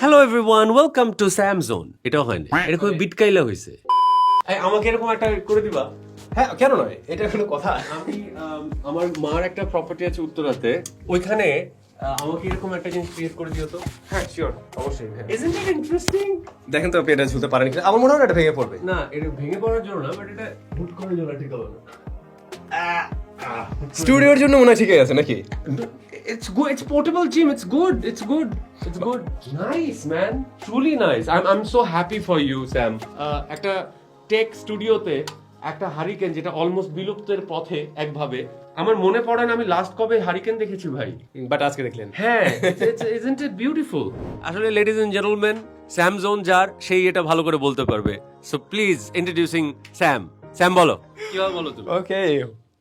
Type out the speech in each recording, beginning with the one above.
Hello everyone welcome to Sam zone এটাও হয় না এটা খুবই বিটকাইলা হয়েছে। আমাকে এরকম একটা করে দিবা? হ্যাঁ কেন নয়? এটা কোনো কথা। আমি আমার মার একটা প্রপার্টি আছে উত্তরাতে। ওইখানে আমাকে এরকম একটা জিনিস ক্রিয়েট করে দিও তো। হ্যাঁ শিওর অবশ্যই। ইজন্ট ইট ইন্টারেস্টিং দেখেন তো আপনি এটা ঝুলতে পারেন কিনা। আমার মনে হয় না এটা ভেঙে পড়বে। না এটা ভেঙে পড়ার জন্য না বাট এটা হুট করার জন্য ঠিক হবে না স্টুডিওর জন্য মনে হয় ঠিকই আছে নাকি? It's good. It's portable, Jim. It's good. It's good. It's good. Nice, man. Truly nice. I'm I'm so happy for you, Sam. Uh, একটা টেক স্টুডিওতে একটা হারিকেন যেটা অলমোস্ট বিলুপ্তের পথে একভাবে আমার মনে পড়ে না আমি লাস্ট কবে হারিকেন দেখেছি ভাই বাট আজকে দেখলেন হ্যাঁ ইজন্ট ইট বিউটিফুল আসলে ladies and gentleman Sam zone যার সেই এটা ভালো করে বলতে পারবে so please introducing Sam Sam বলো কীভাবে বলো তুমি okay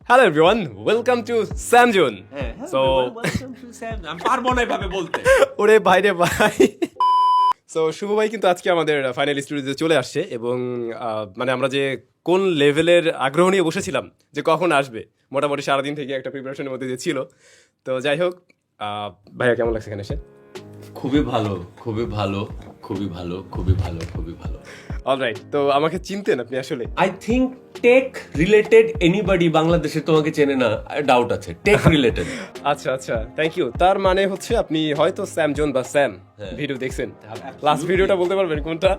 hello everyone welcome to Sam zone হ্যাঁ সো আমি পারব না এভাবে বলতে। ওরে ভাইরে ভাই। সো শুভ ভাই কিন্তু আজকে আমাদের ফাইনাল স্টুডিওতে চলে আসছে এবং আহ, মানে আমরা যে কোন লেভেলের আগ্রহ নিয়ে বসেছিলাম যে কখন আসবে মোটামুটি সারাদিন থেকে একটা প্রিপারেশনের মধ্যে দিয়ে ছিল। তো যাই হোক আহ, ভাইয়া কেমন লাগছে এখানে এসে? খুবই ভালো খুবই ভালো। খুবই ভালো খুবই ভালো খুবই ভালো। অলরাইট তো আমাকে চিনতেন আপনি আসলে? I think tech related anybody বাংলাদেশে তোমাকে চেনে না ডাউট আছে। টেক রিলেটেড আচ্ছা আচ্ছা থ্যাংক ইউ তার মানে হচ্ছে আপনি হয়তো স্যাম জোন বা স্যাম ভিডিও দেখছেন। লাস্ট ভিডিওটা বলতে পারবেন কোনটা?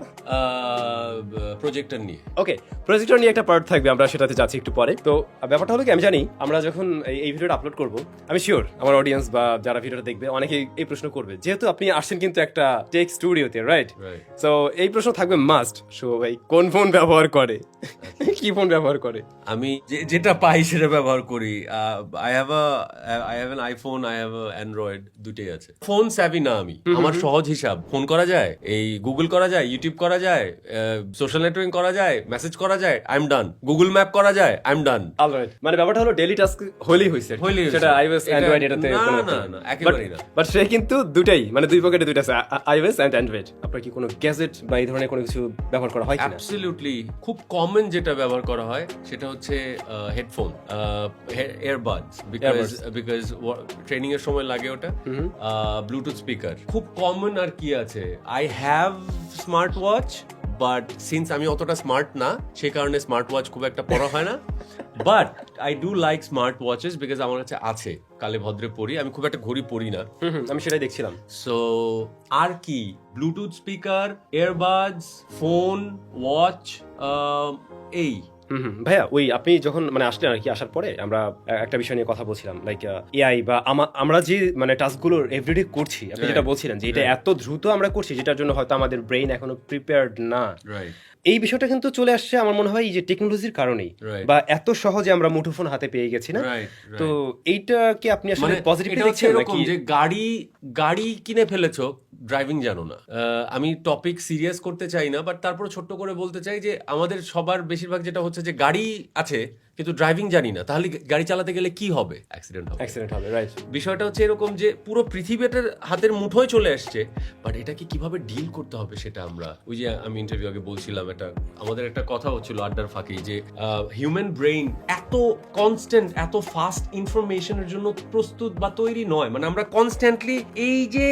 প্রজেক্টর নিয়ে। ওকে প্রজেক্টর নিয়ে একটা পার্ট থাকবে আমরা সেটাতে যাচ্ছি একটু পরে। তো ব্যাপারটা হলো কি আমি জানি আমরা যখন এই- এই ভিডিওটা আপলোড করব আমি শিওর আমার অডিয়েন্স বা যারা ভিডিওটা দেখবে অনেকেই এই প্রশ্ন করবে। যেহেতু আপনি আসছেন কিন্তু একটা টেক স্টুডিওতে রাইট Right. সো এই প্রশ্ন থাকবে মাস্ট শো ভাই কোন ফোন ব্যবহার করে? কি ফোন ব্যবহার করে? আমি যেটা পাই সেটা ব্যবহার করি। I have I have an iPhone I have android দুটেই আছে। ফোন স্যাভি না আমি। আমার সহজ হিসাব। ফোন করা যায় এই গুগল করা যায় ইউটিউব করা যায় সোশ্যাল নেটওয়ার্কিং করা যায় মেসেজ করা যায় I am done Google map করা যায় আই এম ডান অলরাইট মানে ব্যাপারটা হলো ডেইলি টাস্ক হলেই হয়েছে। সেটা আইওএস অ্যান্ড্রয়েড এটাতে না, না, না। একেবারেই না। বাট সে কিন্তু দুটাই মানে দুই পকেটে দুইটা আছে আইওএস এন্ড অ্যান্ড্রয়েড আপনার কি কোনো গ্যাজেট বা এই ধরনের কোনো কিছু ব্যবহার করা হয় কিনা? অ্যাবসলিউটলি খুব কমন যেটা ব্যবহার করা হয় সেটা হচ্ছে headphone earbuds because because training এর সময় লাগে ওটা। ব্লুটুথ স্পিকার খুব কমন আর কি আছে। I have smart watch but since আমি অতটা স্মার্ট না সেই কারণে স্মার্ট ওয়াচ খুব একটা পড়া হয় না। But I do like smart watches because আমার কাছে আছে। কালে ভদ্রে পড়ি। আমি খুব একটা ঘড়ি পড়ি না। আমি সেটাই দেখছিলাম। সো আর কি? Bluetooth speaker earbuds phone watch এই। ভাইয়া ওই আপনি যখন মানে আসলেন আর কি আসার পরে আমরা একটা বিষয় নিয়ে কথা বলছিলাম। লাইক এআই বা আমরা যে মানে টাস্কগুলো এভরিডে করছি আপনি যেটা বলছিলেন যে এটা এত দ্রুত আমরা করছি যেটার জন্য হয়তো আমাদের ব্রেইন এখনও প্রিপেয়ার্ড না। এই বিষয়টা কিন্তু চলে আসছে আমার মনে হয় এই যে টেকনোলজির কারণেই বা এত সহজে আমরা মুঠোফোন হাতে পেয়ে গেছি না? তো এইটা কি আপনি আসলে মানে পজিটিভ হচ্ছে দেখছেন এরকম নাকি? যে গাড়ি গাড়ি কিনে ফেলেছো ড্রাইভিং জানো না। আমি টপিক সিরিয়াস করতে চাই না বাট তারপরে ছোট্ট করে বলতে চাই যে আমাদের সবার বেশিরভাগ যেটা হচ্ছে যে গাড়ি আছে কিন্তু ড্রাইভিং জানি না। তাহলে গাড়ি চালাতে গেলে কি হবে? অ্যাক্সিডেন্ট হবে। অ্যাক্সিডেন্ট হবে রাইট বিষয়টা হচ্ছে এরকম যে পুরো পৃথিবীটার হাতের মুঠোয় চলে আসছে বাট এটাকে কীভাবে ডিল করতে হবে সেটা আমরা ওই যে আমি ইন্টারভিউ আগে বলছিলাম এটা আমাদের একটা কথা হচ্ছিল আড্ডার ফাঁকেই যে হিউম্যান ব্রেইন এত কনস্ট্যান্ট এত ফাস্ট ইনফরমেশনের জন্য প্রস্তুত বা তৈরি নয়। মানে আমরা কনস্ট্যান্টলি এই যে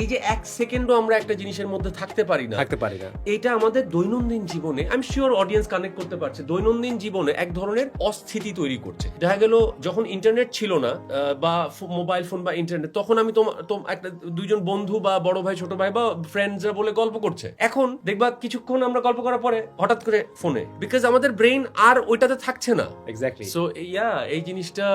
এই যে এক সেকেন্ডও আমরা একটা জিনিসের মধ্যে থাকতে পারি না। থাকতে পারি না। এটা আমাদের দৈনন্দিন জীবনে আমি শিওর অডিয়েন্স কানেক্ট করতে পারছে। দৈনন্দিন জীবনে এক ধরনের অস্থিতি তৈরি করছে। দেখা গেল যখন ইন্টারনেট ছিল না বা মোবাইল ফোন বা ইন্টারনেট তখন আমি তোমার একটা দুইজন বন্ধু বা বড় ভাই ছোট ভাই বা ফ্রেন্ডসরা বলে গল্প করছে। এখন দেখবা কিছুক্ষণ আমরা গল্প করার পরে হঠাৎ করে ফোনে বিকজ আমাদের ব্রেইন আর ওইটাতে থাকছে না। এক্স্যাক্টলি সো ইয়া এই জিনিসটা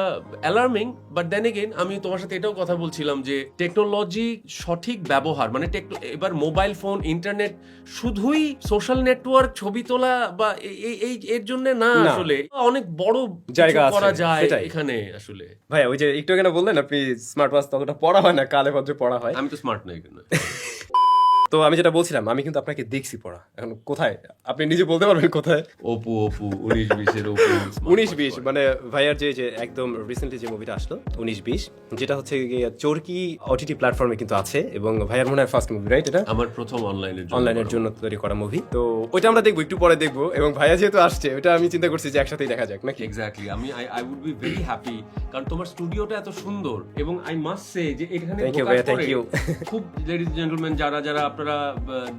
অ্যালার্মিং বাট দেন এগেন আমি তোমার সাথে এটাও কথা বলছিলাম যে টেকনোলজি সঠিক ব্যবহার মানে এবার মোবাইল ফোন ইন্টারনেট শুধুই সোশ্যাল নেটওয়ার্ক ছবি তোলা বা এই- এর জন্য না। আসলে। অনেক বড় জায়গা করা যায় এখানে আসলে। ভাই ওই যে একটু আগে না বললেন আপনি স্মার্ট ওয়াচ ততটা পড়া হয় না কালে পড়া হয়। আমি তো স্মার্ট নই তো আমি যেটা বলছিলাম আমি কিন্তু আপনাকে দেখছি পড়া। এখন কোথায়? আপনি নিজে বলতে পারবেন কোথায়? অপু ওপো উনিশ বিশের উনিশ বিশ মানে ভাইয়ার যে যে একদম রিসেন্টলি যে মুভিটা আসলো উনিশ বিশ যেটা হচ্ছে চরকি ওটিটি প্ল্যাটফর্মে কিন্তু আছে এবং ভাইয়ার মনে হয় ফার্স্ট মুভি রাইট এটা? আমার প্রথম অনলাইনের অনলাইনের জন্য তৈরি করা মুভি তো ওইটা আমরা দেখব একটু পরে দেখব এবং ভাইয়া যেহেতু আসছে ওটা আমি চিন্তা করছি যে একসাথেই দেখা যাক নাকি? এক্স্যাক্টলি আমি I I would be very happy কারণ তোমার স্টুডিওটা এত সুন্দর এবং আই মাস্ট সে যে এখানে you, প্রকাশ ভাইয়া, করে you. খুব লেডিস জেন্টলম্যান যারা যারা আপনারা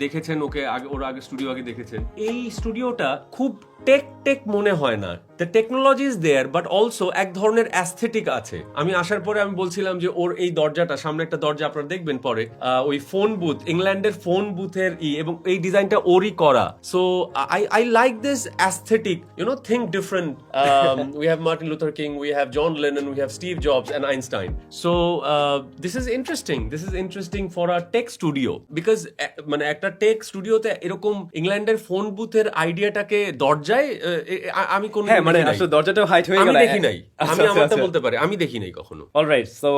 দেখেছেন ওকে আগে ওর আগে স্টুডিও আগে দেখেছেন এই স্টুডিওটা খুব টেক টেক মনে হয় না। The technology is there but also এক ধরনের অ্যাস্থেটিক আছে। আমি আসার পরে আমি বলছিলাম যে ওর এই দরজাটা সামনে একটা দরজা আপনারা দেখবেন পরে ওই ফোন বুথ ইংল্যান্ডের ফোন বুথের ই এবং এই ডিজাইনটা ওরই করা। So I I like this aesthetic you know think different we have Martin Luther King we have John Lennon we have Steve Jobs and Einstein so this is interesting this is interesting for a tech studio because মানে একটা tech স্টুডিওতে এরকম ইংল্যান্ডের phone বুথের আইডিয়াটাকে দরজায় আমি কোন হ্যাঁ মানে আসলে দরজাটাও হাইট হয়ে আমি গেল। দেখি নাই। আচ্ছা, আমি আচ্ছা, আমারটা আচ্ছা। বলতে পারি আমি দেখি নাই কখনো। অলরাইট সো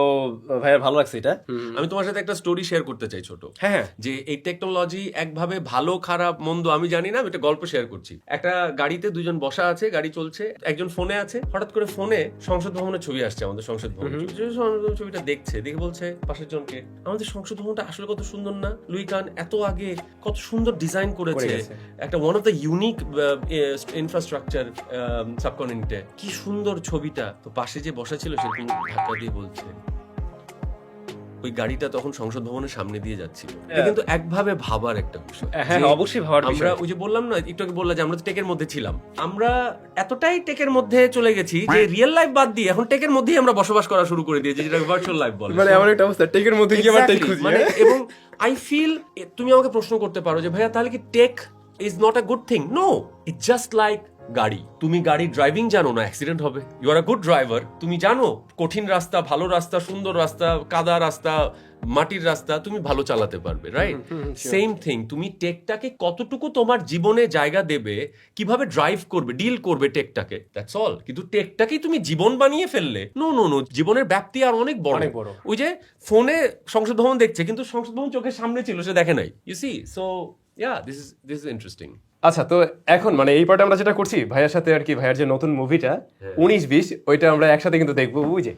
ভাইয়ার ভালো লাগছে এটা? আমি তোমার সাথে একটা স্টোরি শেয়ার করতে চাই ছোট। হ্যাঁ হ্যাঁ। যে এই টেকনোলজি একভাবে ভালো খারাপ মন্দ আমি জানি না আমি একটা গল্প শেয়ার করছি। একটা গাড়িতে দুজন বসা আছে গাড়ি চলছে একজন ফোনে আছে হঠাৎ করে ফোনে সংসদ ভবনের ছবি আসছে আমাদের সংসদ ভবন। সংসদ ছবিটা দেখছে দেখে বলছে পাশের জনকে আমাদের সংসদ ভবনটা আসলে কত সুন্দর না? লুই খান এত আগে কত সুন্দর ডিজাইন করেছে। একটা one of the unique infrastructure সাবকন্টিনেন্টে কি সুন্দর ছবিটা। তো পাশে যে বসা ছিল সেরকম ধাক্কা দিয়ে বলছে। ওই গাড়িটা তখন সংসদ ভবনের সামনে দিয়ে যাচ্ছিল। এটা কিন্তু একভাবে ভাবার একটা বিষয়। হ্যাঁ অবশ্যই ভাবার আমরা ওই যে বললাম না একটু আগে বললাম যে আমরা তো টেকের মধ্যে ছিলাম। আমরা এতটাই টেকের মধ্যে চলে গেছি যে রিয়েল লাইফ বাদ দিয়ে এখন টেকের মধ্যেই আমরা বসবাস করা শুরু করে দিয়েছি যেটা ভার্চুয়াল লাইফ বলে। মানে এমন একটা অবস্থা টেকের মধ্যে গিয়ে আবার টেক খুঁজি মানে হ্যাঁ? এবং আই ফিল তুমি আমাকে প্রশ্ন করতে পারো যে ভাইয়া তাহলে কি tech is not a good thing no it just like গাড়ি। তুমি গাড়ি ড্রাইভিং জানো না অ্যাক্সিডেন্ট হবে। You are a good driver তুমি জানো কঠিন রাস্তা ভালো রাস্তা সুন্দর রাস্তা কাদা রাস্তা মাটির রাস্তা তুমি ভালো চালাতে পারবে রাইট সেম থিং তুমি টেকটাকে কতটুকু তোমার জীবনে জায়গা দেবে কীভাবে ড্রাইভ করবে ডিল করবে টেকটাকে দ্যাটস অল কিন্তু টেকটাকেই তুমি জীবন বানিয়ে ফেললে নো নো নো জীবনের ব্যাপ্তি আর অনেক বড়। ওই যে ফোনে সংসদ ভবন দেখছে কিন্তু সংসদ ভবন চোখের সামনে ছিল সে দেখে নাই you see so yeah this is this is interesting আচ্ছা তো এখন মানে এই পার্টে আমরা যেটা করছি ভাইয়ার সাথে আর কি ভাইয়ার যে নতুন মুভিটা হ্যাঁ। উনিশ বিশ ওইটা আমরা একসাথে কিন্তু দেখব বুঝে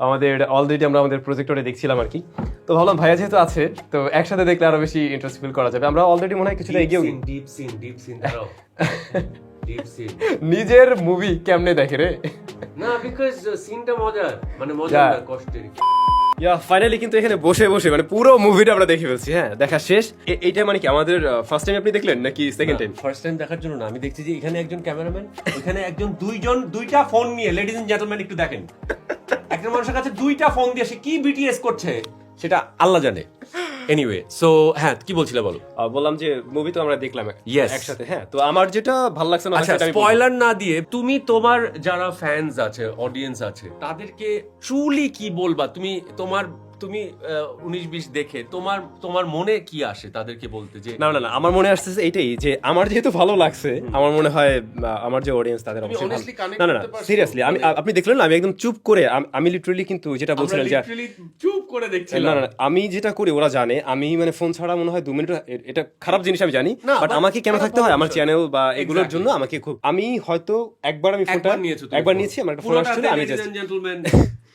আমাদের অলরেডি আমরা আমাদের প্রজেক্টরে দেখছিলাম আর কি। তো ভাবলাম ভাইয়া যেহেতু আছে তো একসাথে দেখলে আরও বেশি ইন্টারেস্ট ফিল করা যাবে। আমরা অলরেডি মনে হয় কিছুটা এগিয়েও গেছি। Deep scene deep scene deep scene নিজের মুভি কেমনে দেখে রে? না বিকজ সিনটা মজার। মানে মজার কষ্টের। ইয়া ফাইনালি কিন্তু এখানে বসে বসে মানে পুরো মুভিটা আমরা দেখে ফেলছি হ্যাঁ দেখা শেষ। এইটা মানে কি আমাদের ফার্স্ট টাইম আপনি দেখলেন নাকি সেকেন্ড টাইম ফার্স্ট টাইম দেখার জন্য না। আমি দেখছি যে এখানে একজন ক্যামেরাম্যান এখানে একজন দুইজন দুইটা ফোন নিয়ে লেডিজ এন্ড জেন্টলম্যান একটু দেখেন। একজন মানুষের কাছে দুইটা ফোন দিয়ে সে কি বিটিএস করছে? সেটা আল্লাহ জানে। এনিওয়ে সো হ্যাঁ কি বলছিলে বলো? বললাম যে মুভি তো আমরা দেখলাম একসাথে হ্যাঁ তো আমার যেটা ভালো লাগছে না আচ্ছা। স্পয়লার না দিয়ে তুমি তোমার যারা ফ্যান্স আছে অডিয়েন্স আছে তাদেরকে ট্রুলি কি বলবা? তুমি তোমার তুমি উনিশ বিশ দেখে তোমার তোমার মনে কি আসে তাদেরকে বলতে যে না না না আমার মনে আসতেছে এইটাই যে আমার যেহেতু ভালো লাগছে আমার মনে হয় আমার যে অডিয়েন্স তাদের অবশ্যই না না না সিরিয়াসলি আমি আপনি দেখলেন না আমি একদম চুপ করে আমি লিটারালি কিন্তু যেটা বলছিলাম যে চুপ করে দেখছিলাম না না, আমি যেটা করি ওরা জানে। আমি মানে ফোন ছাড়া মনে হয় দু মিনিট এটা খারাপ জিনিস আমি জানি বাট আমাকে কেন থাকতে হয়? আমার চ্যানেল বা এগুলোর জন্য আমাকে খুব আমি হয়তো একবার আমি ফোনটা একবার একবার নিয়েছি আমার একটা ফোন আসছিল আমি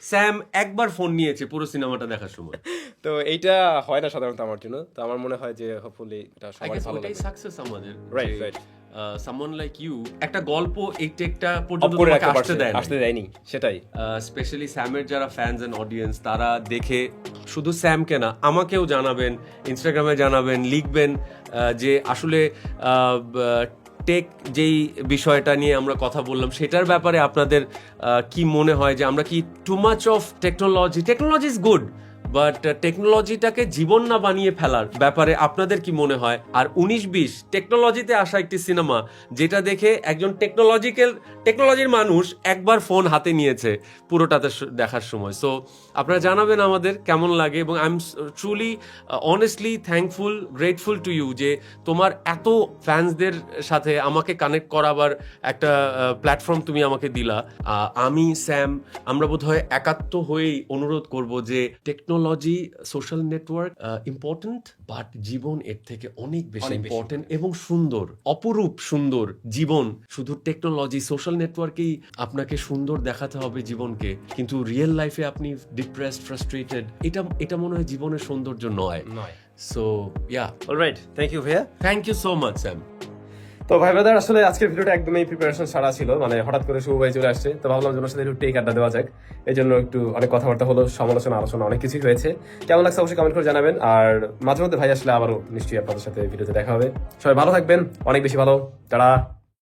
স্যাম একবার ফোন নিয়েছে পুরো সিনেমাটা দেখার সময়। তো এইটা হয় না সাধারণত আমার জন্য তো আমার মনে হয় যে হোপফুলি এটা সবার ভালো লাগবে। সাকসেস আমাদের। Right, right. Someone like you একটা গল্প এই টেকটা পর্যন্ত তোমাকে আসতে দেয় আসতে দেয়নি সেটাই। স্পেশালি স্যামের যারা ফ্যান্স এন্ড অডিয়েন্স তারা দেখে শুধু স্যামকে না আমাকেও জানাবেন ইনস্টাগ্রামে জানাবেন লিখবেন যে আসলে টেক যেই বিষয়টা নিয়ে আমরা কথা বললাম সেটার ব্যাপারে আপনাদের আহ, কি মনে হয় যে আমরা কি too much of technology technology is good but টেকনোলজিটাকে জীবন না বানিয়ে ফেলার ব্যাপারে আপনাদের কি মনে হয়? আর উনিশ বিশ টেকনোলজিতে আসা একটি সিনেমা যেটা দেখে একজন টেকনোলজিক্যাল টেকনোলজির মানুষ একবার ফোন হাতে নিয়েছে পুরোটাতে দেখার সময়। সো আপনারা জানাবেন আমাদের কেমন লাগে এবং I am truly honestly thankful grateful to you যে তোমার এত ফ্যান্সদের সাথে আমাকে কানেক্ট করাবার একটা প্ল্যাটফর্ম তুমি আমাকে দিলা। আমি স্যাম আমরা বোধহয় একাত্ম হয়েই অনুরোধ করব যে technology social network important but জীবন এর থেকে অনেক বেশি ইম্পর্টেন্ট এবং সুন্দর অপরূপ সুন্দর জীবন। শুধু টেকনোলজি সোশ্যাল নেটওয়ার্কেই আপনাকে সুন্দর দেখাতে হবে জীবনকে কিন্তু রিয়েল লাইফে আপনি ডিপ্রেসড ফ্রাস্ট্রেটেড এটা এটা মনে হয় জীবনের সৌন্দর্য নয়। নয়। So yeah alright thank you ভাইয়া thank you so much Sam তো ভাই ব্রাদার আসলে আজকের ভিডিওটা একদমই প্রিপারেশন ছাড়া ছিল। মানে হঠাৎ করে শুভ ভাই চলে আসছে। তো ভাবলাম যে ওনার সাথে একটু টেক আড্ডা দেওয়া যাক। এই জন্য একটু অনেক কথাবার্তা হলো, সমালোচনা, আলোচনা, অনেক কিছুই হয়েছে কেমন লাগছে অবশ্যই কমেন্ট করে জানাবেন। আর মাঝে মধ্যে ভাই আসলে আবারও নিশ্চয়ই আপনাদের সাথে ভিডিওতে দেখা হবে। সবাই ভালো থাকবেন, অনেক বেশি ভালো। তারা